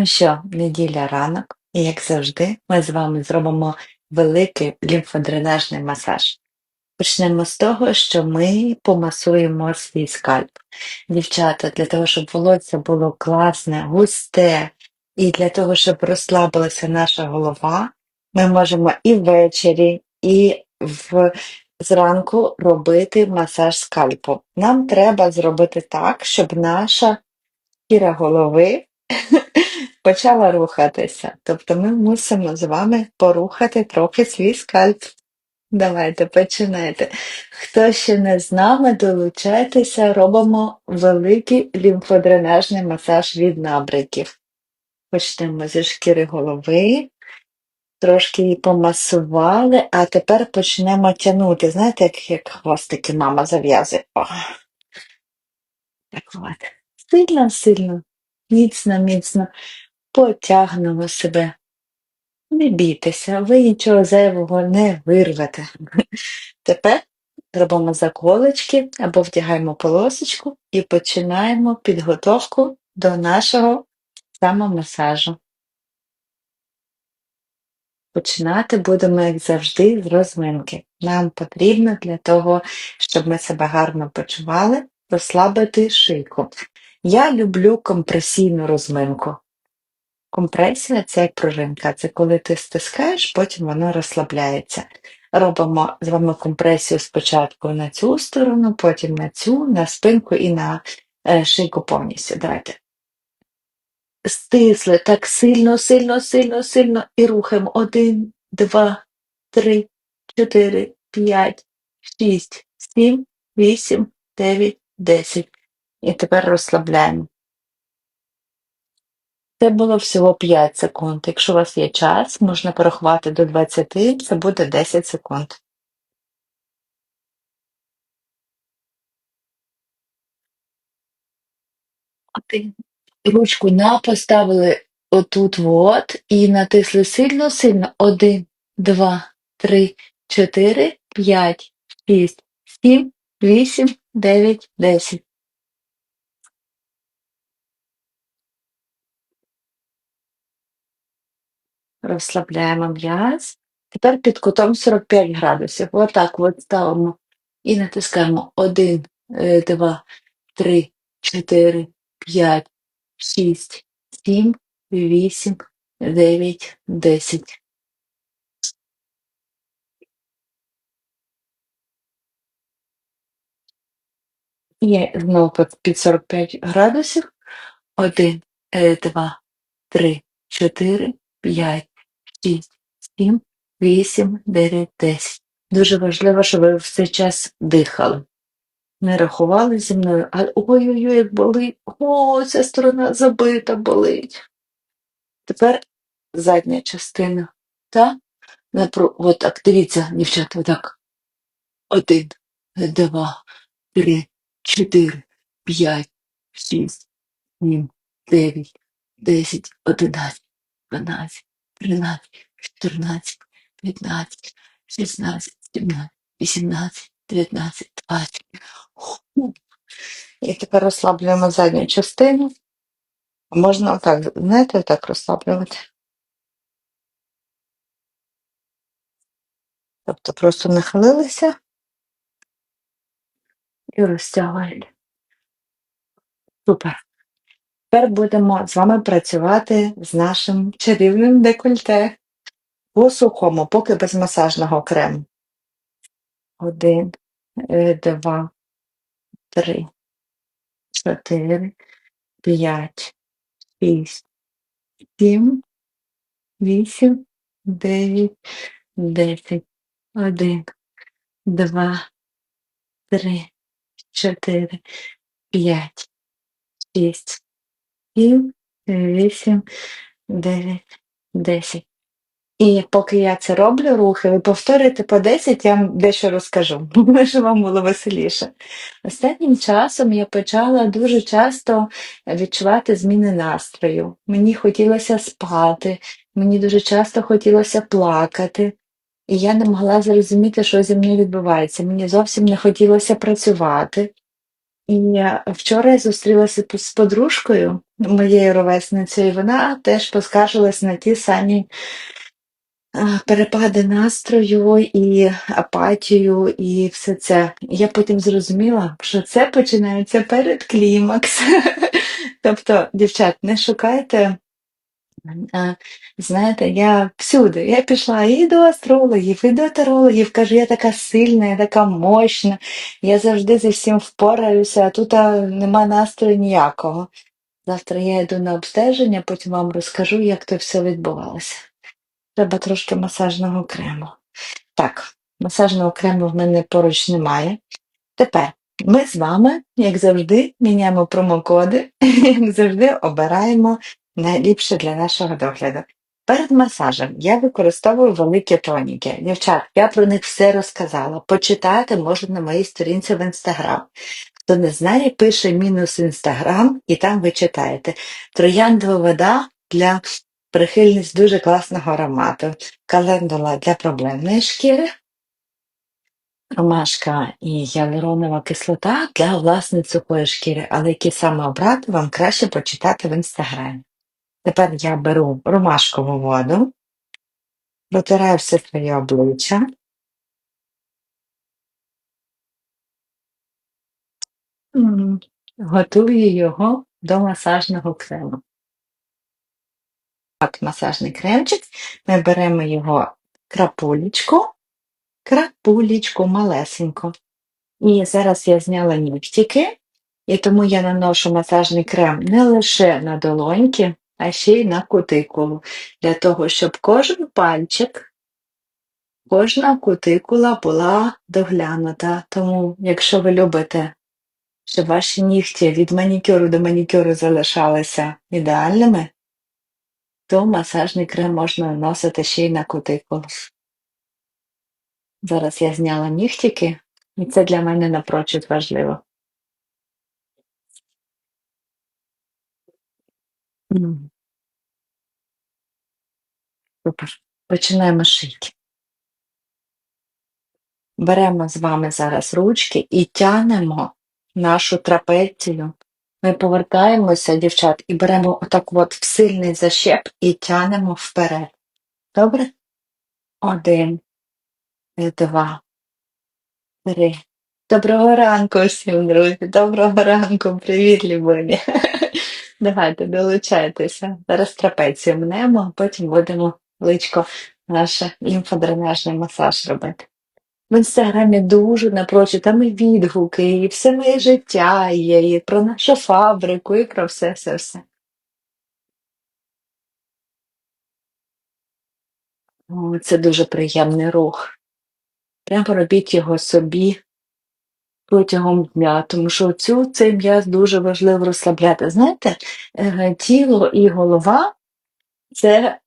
Ну що, неділя ранок, і як завжди, ми з вами зробимо великий лімфодренажний масаж. Почнемо з того, що ми помасуємо свій скальп. Дівчата, для того, щоб волосся було класне, густе, і для того, щоб розслабилася наша голова, ми можемо і ввечері, і в... зранку робити масаж скальпу. Нам треба зробити так, щоб наша шкіра голови почала рухатися. Тобто ми мусимо з вами порухати трохи свій скальп. Давайте починайте. Хто ще не з нами, долучайтеся, робимо великий лімфодренажний масаж від набриків. Почнемо зі шкіри голови, трошки її помасували, а тепер почнемо тягнути. Знаєте, як, як хвостики мама зав'язує. Так от. Сильно, сильно, міцно, міцно потягнемо себе. Не бійтеся, ви нічого зайвого не вирвете. Тепер робимо заколочки або вдягаємо полосочку і починаємо підготовку до нашого самомасажу. Починати будемо, як завжди, з розминки. Нам потрібно для того, щоб ми себе гарно почували, розслабити шийку. Я люблю компресійну розминку. Компресія це як пружинка, це коли ти стискаєш, потім воно розслабляється. Робимо з вами компресію спочатку на цю сторону, потім на цю, на спинку і на е, шийку повністю. Давайте. Стисли так сильно, сильно, сильно, сильно і рухаємо. Один, два, три, чотири, п'ять, шість, сім, вісім, дев'ять, десять. І тепер розслабляємо. Це було всього 5 секунд. Якщо у вас є час, можна порахувати до 20, це буде 10 секунд. Ручку на поставили отут от і натисли сильно-сильно. Один, два, три, чотири, п'ять, шість, сім, вісім, дев'ять, десять. Розслабляємо м'яз. Тепер під кутом 45 градусів. Отак от ставимо і натискаємо 1, 2, 3, 4, 5, 6, 7, 8, 9, 10. І знову під 45 градусів. 1, 2, 3, 4, 5, 6, 7, 8, 9, 10. Дуже важливо, щоб ви в цей час дихали. Не рахували зі мною, а ой-ой-ой, як болить. О, ця сторона забита болить. Тепер задня частина. Так? Напру... От так, дивіться, дівчата, отак. Один, два, три, чотири, п'ять, шість, сім, дев'ять, десять, одинадцять, дванадцять, тринадцять, чотирнадцять, п'ятнадцять, шістнадцять, сімнадцять, вісімнадцять, дев'ятнадцять, двадцять. І тепер розслаблюємо задню частину. Можна отак, знаєте, отак розслаблювати. Тобто просто нахилилися і розтягуємо. Супер. Тепер будемо з вами працювати з нашим чарівним декольте по сухому, поки без масажного крему. Один, е, два, три, чотири, п'ять, шість, сім, вісім, дев'ять, десять. Один, два, три, чотири, п'ять, шість, сім, вісім, дев'ять, десять. І поки я це роблю, рухи, ви повторюєте по 10, я вам дещо розкажу, щоб вам було веселіше. Останнім часом я почала дуже часто відчувати зміни настрою. Мені хотілося спати, мені дуже часто хотілося плакати, і я не могла зрозуміти, що зі мною відбувається. Мені зовсім не хотілося працювати. І вчора я зустрілася з подружкою, моєю ровесницею, вона теж поскаржилась на ті самі перепади настрою і апатію, і все це. Я потім зрозуміла, що це починається перед клімакс. Тобто, дівчат, не шукайте. Знаєте, я всюди. Я пішла і до астрологів, і до тарологів. Кажу, я така сильна, я така мощна, я завжди зі всім впораюся, а тут нема настрою ніякого. Завтра я йду на обстеження, потім вам розкажу, як то все відбувалося. Треба трошки масажного крему. Так, масажного крему в мене поруч немає. Тепер ми з вами, як завжди, міняємо промокоди, як завжди обираємо найліпше для нашого догляду. Перед масажем я використовую великі тоніки. Дівчат, я про них все розказала. Почитати можна на моїй сторінці в інстаграм. Хто не знає, пише мінус інстаграм, і там ви читаєте. Трояндова вода для прихильність дуже класного аромату. Календула для проблемної шкіри, ромашка і гіалуронова кислота для власне сухої шкіри, але які саме обрати, вам краще почитати в інстаграмі. Тепер я беру ромашкову воду, протираю все своє обличчя. М, Готую його до масажного крему. От масажний кремчик, ми беремо його крапулечку, крапулечку малесеньку. І зараз я зняла нігтики, і тому я наношу масажний крем не лише на долоньки, а ще й на кутикулу, для того, щоб кожен пальчик, кожна кутикула була доглянута. Тому, якщо ви любите, щоб ваші нігті від манікюру до манікюру залишалися ідеальними, то масажний крем можна наносити ще й на кутикулу. Зараз я зняла нігтики, і це для мене напрочуд важливо. Супер. Починаємо шити. Беремо з вами зараз ручки і тянемо нашу трапецію. Ми повертаємося, дівчат, і беремо отак от в сильний защеп і тянемо вперед. Добре? Один, два, три. Доброго ранку всім, друзі. Доброго ранку, привіт, любимі. Давайте долучайтеся. Зараз трапецію мнемо, а потім будемо личко наш лімфодренажний масаж робити. В інстаграмі дуже напрочуд, там і відгуки, і все моє життя є, і про нашу фабрику, і про все, все, все. О, це дуже приємний рух. Прямо робіть його собі протягом дня, тому що цю цей м'яз дуже важливо розслабляти. Знаєте, е, тіло і голова це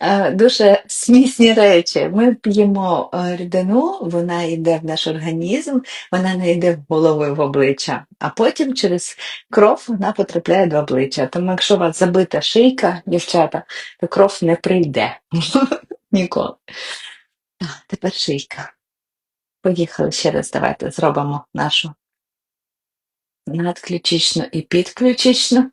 е, дуже смісні речі. Ми п'ємо е, рідину, вона йде в наш організм, вона не йде в голову і в обличчя, а потім через кров вона потрапляє до обличчя. Тому якщо у вас забита шийка, дівчата, то кров не прийде ніколи. Тепер шийка. Поїхали ще раз, давайте зробимо нашу надключичну і підключичну.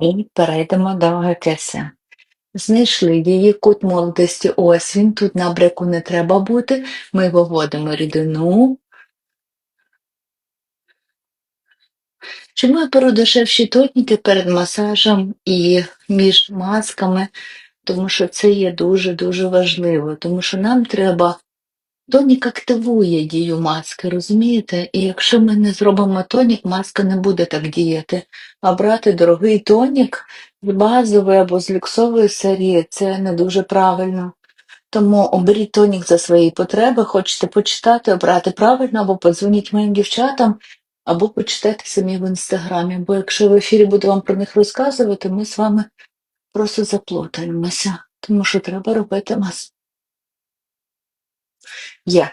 І перейдемо до ГКС. Знайшли її кут молодості. Ось він, тут набряку не треба бути. Ми виводимо рідину. Чому я беру дешевші перед масажем і між масками? Тому що це є дуже-дуже важливо, тому що нам треба Тонік активує дію маски, розумієте? І якщо ми не зробимо тонік, маска не буде так діяти. А брати дорогий тонік з базової або з люксової серії це не дуже правильно. Тому оберіть тонік за свої потреби, хочете почитати, обрати правильно, або подзвоніть моїм дівчатам, або почитайте самі в інстаграмі. Бо якщо в ефірі буду вам про них розказувати, ми з вами просто заплутаємося, тому що треба робити маску. Є.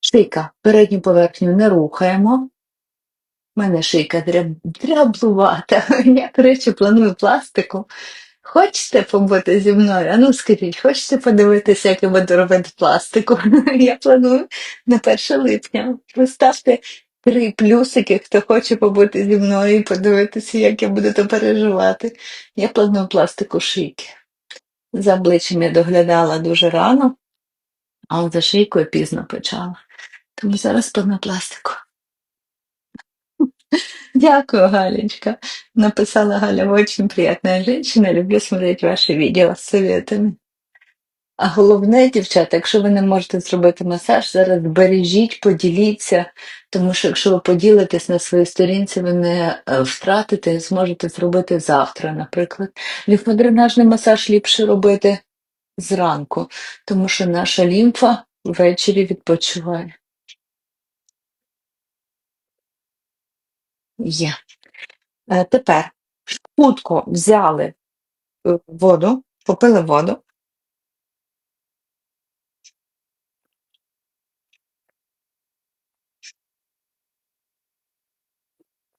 Шийка. Передню поверхню не рухаємо. У мене шийка дряб... дряблувата. Я, до речі, планую пластику. Хочете побути зі мною? А ну скажіть, хочете подивитися, як я буду робити пластику? Я планую на 1 липня. Поставте Три плюсики, хто хоче побути зі мною і подивитися, як я буду то переживати. Я планую пластику шийки. За обличчям я доглядала дуже рано, а от за шийкою пізно почала. Тому зараз планую пластику. Дякую, Галечка. Написала Галя, вы очень приятная женщина, люблю смотреть ваши відео з советами. А головне, дівчата, якщо ви не можете зробити масаж, зараз бережіть, поділіться, тому що якщо ви поділитесь на своїй сторінці, ви не е, втратите, зможете зробити завтра, наприклад. Лімфодренажний масаж ліпше робити зранку, тому що наша лімфа ввечері відпочиває. Є. Е, Тепер швидко взяли е, воду, попили воду,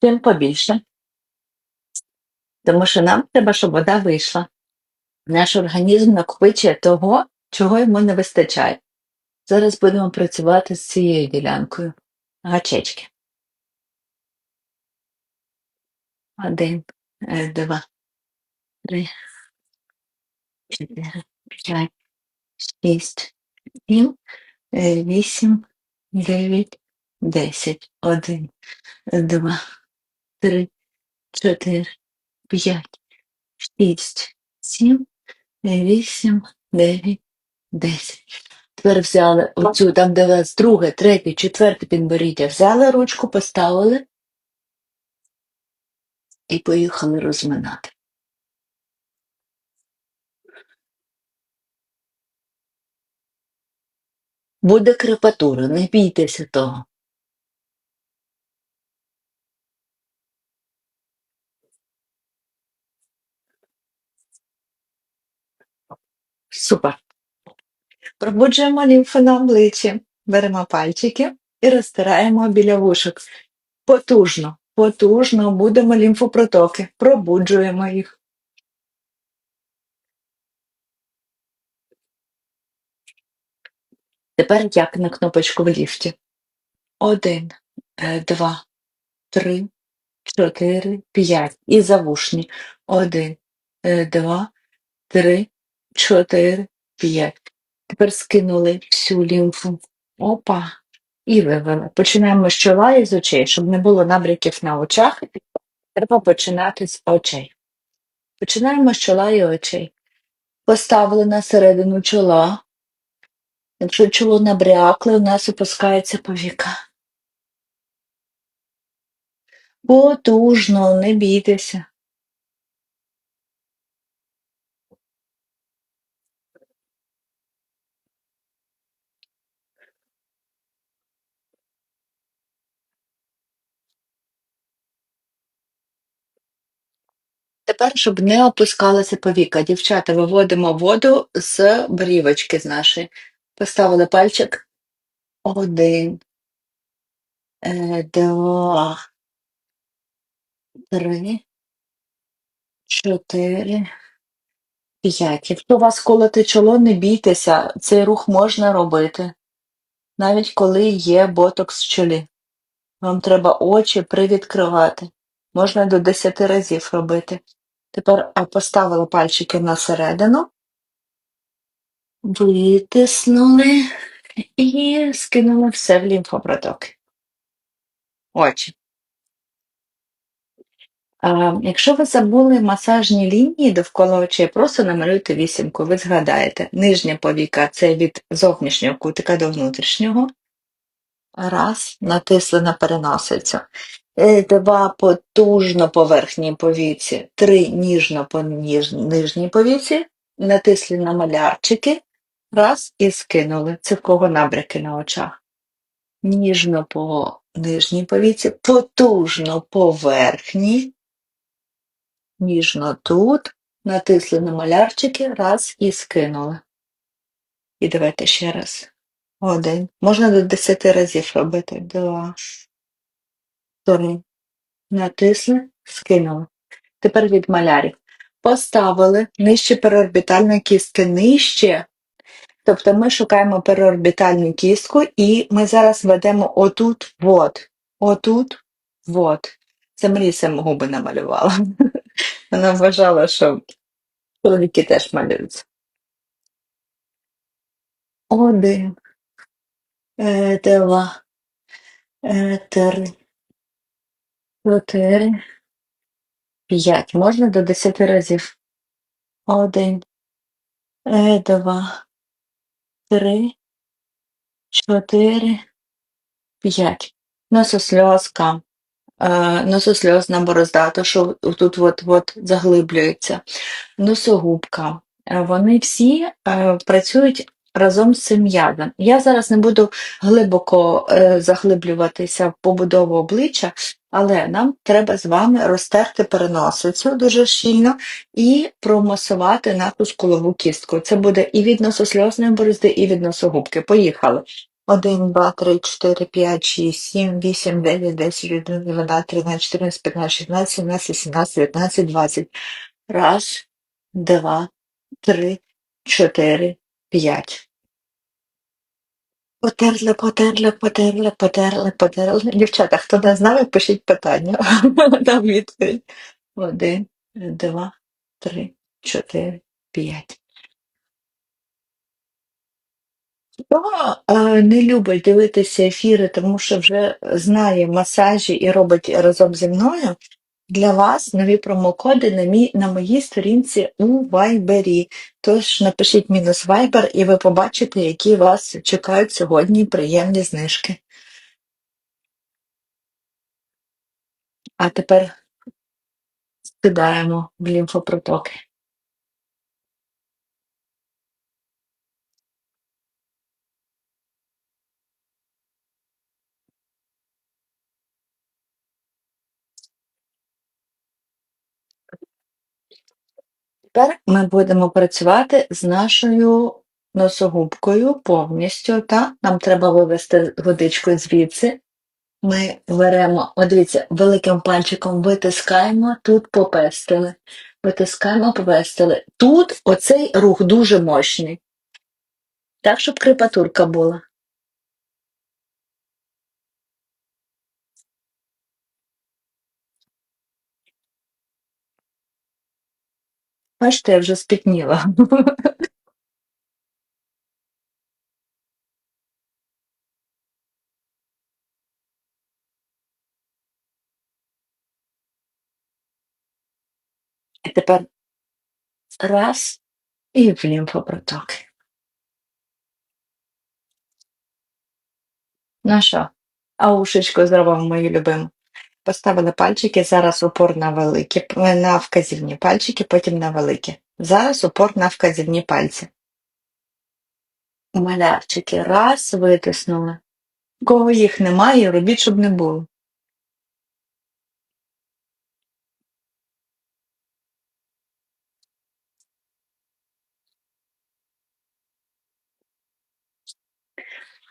тим побільше, тому що нам треба, щоб вода вийшла. Наш організм накопичує того, чого йому не вистачає. Зараз будемо працювати з цією ділянкою. Гачечки. Один, е, два, три, чотири, п'ять, шість, сім, е, вісім, дев'ять, десять. Один, два, три, чотири, п'ять, шість, сім, вісім, дев'ять, десять. Тепер взяли оцю, там, де у вас друге, третє, четверте підборіддя, взяли ручку, поставили і поїхали розминати. Буде крепатура, не бійтеся того. Супер. Пробуджуємо лімфу на обличчі, беремо пальчики і розтираємо біля вушок. Потужно, потужно будемо лімфопротоки, пробуджуємо їх. Тепер як на кнопочку в ліфті. Один, е, два, три, чотири, п'ять. І завушні. Один, е, два, три, чотири, п'ять. Тепер скинули всю лімфу. Опа. І вивели. Починаємо з чола і з очей, щоб не було набряків на очах. Треба починати з очей. Починаємо з чола і очей. Поставили на середину чола. Якщо чоло набрякле, у нас опускається повіка. Потужно, не бійтеся. Тепер, щоб не опускалася повіка, дівчата, виводимо воду з брівочки з нашої. Поставили пальчик. Один, е, два, три, чотири, п'ять. Якщо у вас колоте чоло, не бійтеся, цей рух можна робити, навіть коли є ботокс в чолі. Вам треба очі привідкривати. Можна до 10 разів робити. Тепер а, поставили пальчики на середину, витиснули і скинули все в лімфопротоки. Очі. А, якщо ви забули масажні лінії довкола очей, просто намалюйте вісімку, ви згадаєте. Нижня повіка це від зовнішнього кутика до внутрішнього. Раз, натисли на переносицю. Е, Два потужно по верхній повіці, три ніжно по нижній повіці, натисли на малярчики, раз і скинули. Це в кого набряки на очах. Ніжно по нижній повіці, потужно по верхній, ніжно тут, натисли на малярчики, раз і скинули. І давайте ще раз. Один. Можна до 10 разів робити. Два. Три. Натисли, скинули. Тепер від малярів. Поставили нижче переорбітальної кістки нижче. Тобто ми шукаємо переорбітальну кістку і ми зараз ведемо отут, от, отут, от. Це Маріса губи намалювала. Вона вважала, що чоловіки теж малюються. Один, е, два, е, три, чотири, п'ять. Можна до десяти разів. Один, е, два, три, чотири, п'ять. Нососльозка. Е, нососльозна борозда, то що тут от, от заглиблюється, носогубка. Е, Вони всі е, працюють разом з цим м'язом. Я зараз не буду глибоко е, заглиблюватися в побудову обличчя, але нам треба з вами розтерти переносицю дуже щільно і промасувати нашу скулову кістку. Це буде і від нососльозної борозди, і від носогубки. Поїхали. 1, 2, 3, 4, 5, 6, 7, 8, 9, 10, 11, 12, 13, 14, 15, 16, 17, 17, 19, 20. Раз, два, три, чотири, п'ять. Потерли, потерли, потерли, потерли, потерли. Дівчата, хто не знає, пишіть питання. Дам відповідь. Один, два, три, чотири, п'ять. Хто е, не любить дивитися ефіри, тому що вже знає масажі і робить разом зі мною, для вас нові промокоди на, мій, на моїй сторінці у Вайбері. Тож напишіть мінус Viber і ви побачите, які вас чекають сьогодні приємні знижки. А тепер скидаємо в лімфопротоки. Тепер ми будемо працювати з нашою носогубкою повністю. Та? Нам треба вивести водичку звідси. Ми беремо, от дивіться, великим пальчиком витискаємо, тут попестили. Витискаємо, попестили. Тут оцей рух дуже мощний. Так, щоб крепатурка була. Бачите, я вже спітніла. І тепер раз і в лімфопротоки. Ну що, а ушечку зробимо мою любиму. Поставили пальчики, зараз упор на великі, на вказівні пальчики, потім на великі. Зараз упор на вказівні пальці. Малярчики раз витиснули. Кого їх немає, робіть, щоб не було.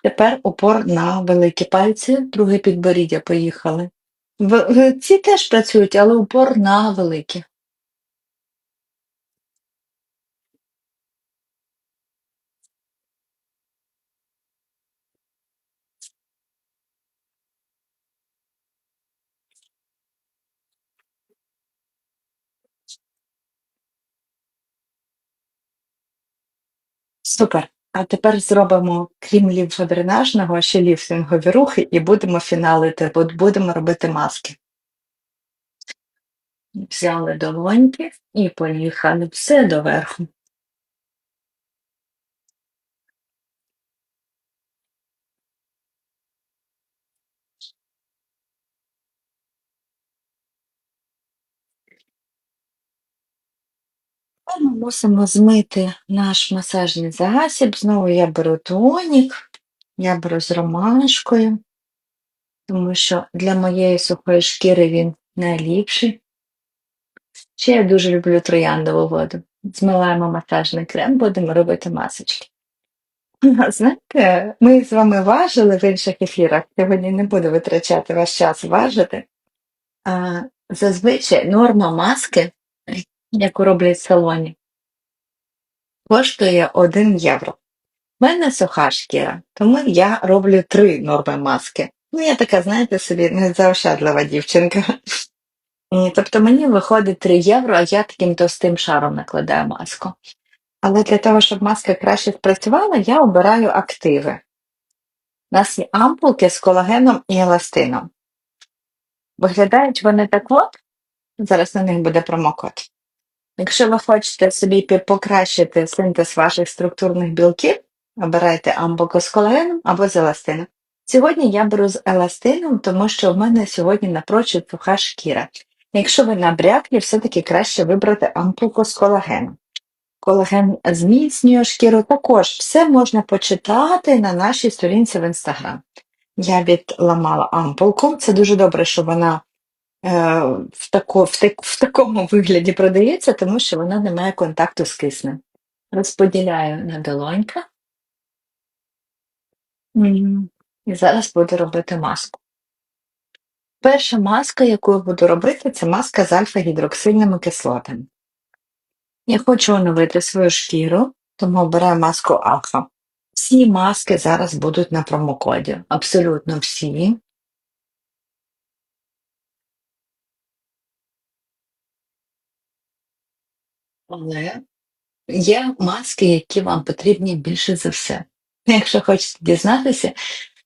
Тепер упор на великі пальці, друге підборіддя поїхали. В, ці теж працюють, але упор на великі. Супер. А тепер зробимо, крім лімфодренажного, ще ліфтингові рухи і будемо фіналити, будемо робити маски. Взяли долоньки і поїхали все доверху. Ми мусимо змити наш масажний засіб. Знову я беру тонік, я беру з ромашкою, тому що для моєї сухої шкіри він найліпший. Ще я дуже люблю трояндову воду. Змиваємо масажний крем, будемо робити масочки. Знаєте, ми з вами важили в інших ефірах. Сьогодні не буду витрачати ваш час важити. Зазвичай норма маски, яку роблять в салоні, коштує 1 євро. У мене суха шкіра, тому я роблю три норми маски. Ну, я така, знаєте, собі незаощадлива дівчинка. Тобто мені виходить 3 євро, а я таким товстим шаром накладаю маску. Але для того, щоб маска краще спрацювала, я обираю активи. У нас є ампулки з колагеном і еластином. Виглядають вони так от, зараз на них буде промокод. Якщо ви хочете собі покращити синтез ваших структурних білків, обирайте ампулку з колагеном або з еластином. Сьогодні я беру з еластином, тому що в мене сьогодні напрочуд суха шкіра. Якщо ви набряклі, все-таки краще вибрати ампулку з колагеном. Колаген зміцнює шкіру. Також все можна почитати на нашій сторінці в інстаграм. Я відламала ампулку. Це дуже добре, що вона в, тако, в, так, в такому вигляді продається, тому що вона не має контакту з киснем. Розподіляю на долонька. І зараз буду робити маску. Перша маска, яку я буду робити, це маска з альфа-гідроксильними кислотами. Я хочу оновити свою шкіру, тому обираю маску Аха. Всі маски зараз будуть на промокоді. Абсолютно всі. Але є маски, які вам потрібні більше за все. Якщо хочете дізнатися,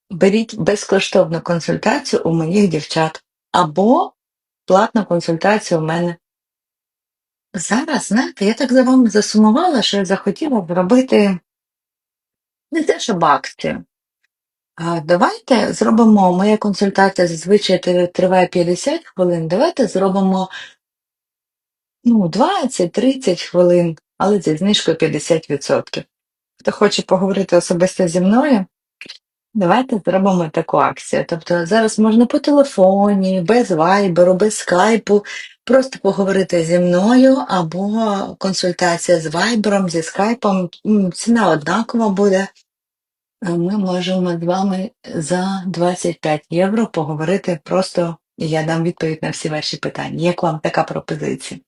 беріть безкоштовну консультацію у моїх дівчат або платну консультацію у мене. Зараз, знаєте, я так за вами засумувала, що я захотіла зробити не те, щоб акцію. А давайте зробимо, моя консультація зазвичай триває 50 хвилин. Давайте зробимо ну, 20-30 хвилин, але зі знижкою 50%. Хто хоче поговорити особисто зі мною, давайте зробимо таку акцію. Тобто зараз можна по телефоні, без вайберу, без скайпу, просто поговорити зі мною, або консультація з вайбером, зі скайпом. Ціна однакова буде. Ми можемо з вами за 25 євро поговорити просто, я дам відповідь на всі ваші питання. Як вам така пропозиція?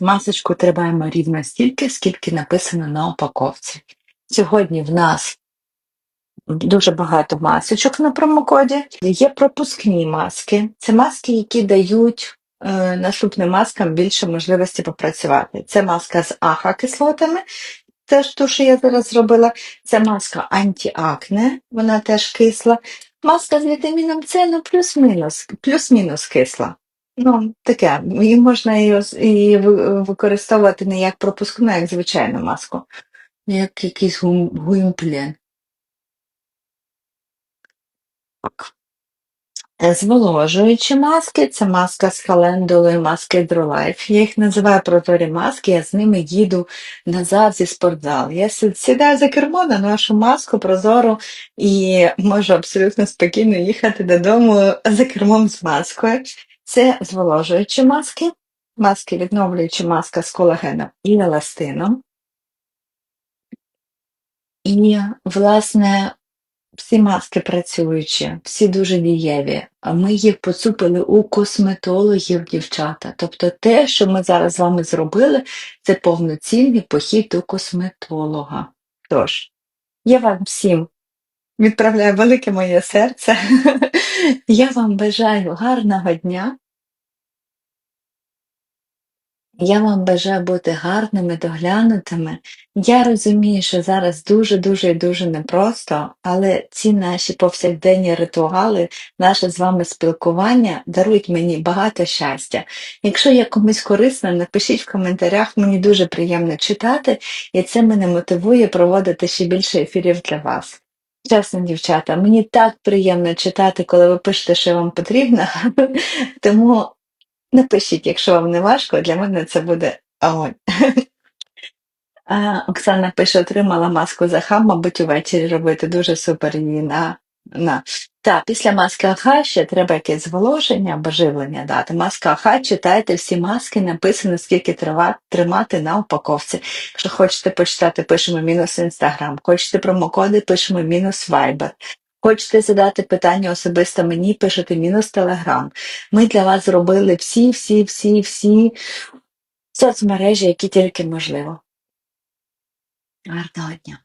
Масочку тримаємо рівно стільки, скільки написано на упаковці. Сьогодні в нас дуже багато масочок на промокоді. Є пропускні маски. Це маски, які дають е, наступним маскам більше можливості попрацювати. Це маска з аха-кислотами. Це ж ту, що я зараз зробила. Це маска антиакне, вона теж кисла. Маска з вітаміном С, ну плюс-мінус, плюс-мінус кисла. Ну, таке, і можна її, її використовувати не як пропускну, а як звичайну маску. Як якийсь гум- гуімплен. Так. Е, Зволожуючі маски це маска з календулою, маски Hydrolife. Я їх називаю прозорі маски, я з ними їду назад зі спортзалу. Я сі- сідаю за кермо на нашу маску прозору і можу абсолютно спокійно їхати додому за кермом з маскою. Це зволожуючі маски, маски відновлюючі маска з колагеном і еластином. І, власне, всі маски працюючі, всі дуже дієві. А ми їх поцупили у косметологів, дівчата. Тобто те, що ми зараз з вами зробили, це повноцінний похід до косметолога. Тож, я вам всім відправляю велике моє серце. Я вам бажаю гарного дня. Я вам бажаю бути гарними, доглянутими. Я розумію, що зараз дуже-дуже і дуже непросто, але ці наші повсякденні ритуали, наше з вами спілкування дарують мені багато щастя. Якщо я комусь корисна, напишіть в коментарях, мені дуже приємно читати, і це мене мотивує проводити ще більше ефірів для вас. Чесно, дівчата, мені так приємно читати, коли ви пишете, що вам потрібно. Тому Напишіть, якщо вам не важко, для мене це буде огонь. Оксана пише, отримала маску за хам, мабуть, увечері робити. Дуже супер її на. На. Так, після маски АХА ще треба якесь зволоження або живлення дати. Маска АХА, читайте всі маски, написано, скільки трива- тримати на упаковці. Якщо хочете почитати, пишемо мінус інстаграм. Хочете промокоди, пишемо мінус вайбер. Хочете задати питання особисто мені, пишете мінус телеграм. Ми для вас зробили всі, всі, всі, всі соцмережі, які тільки можливо. Гарного дня!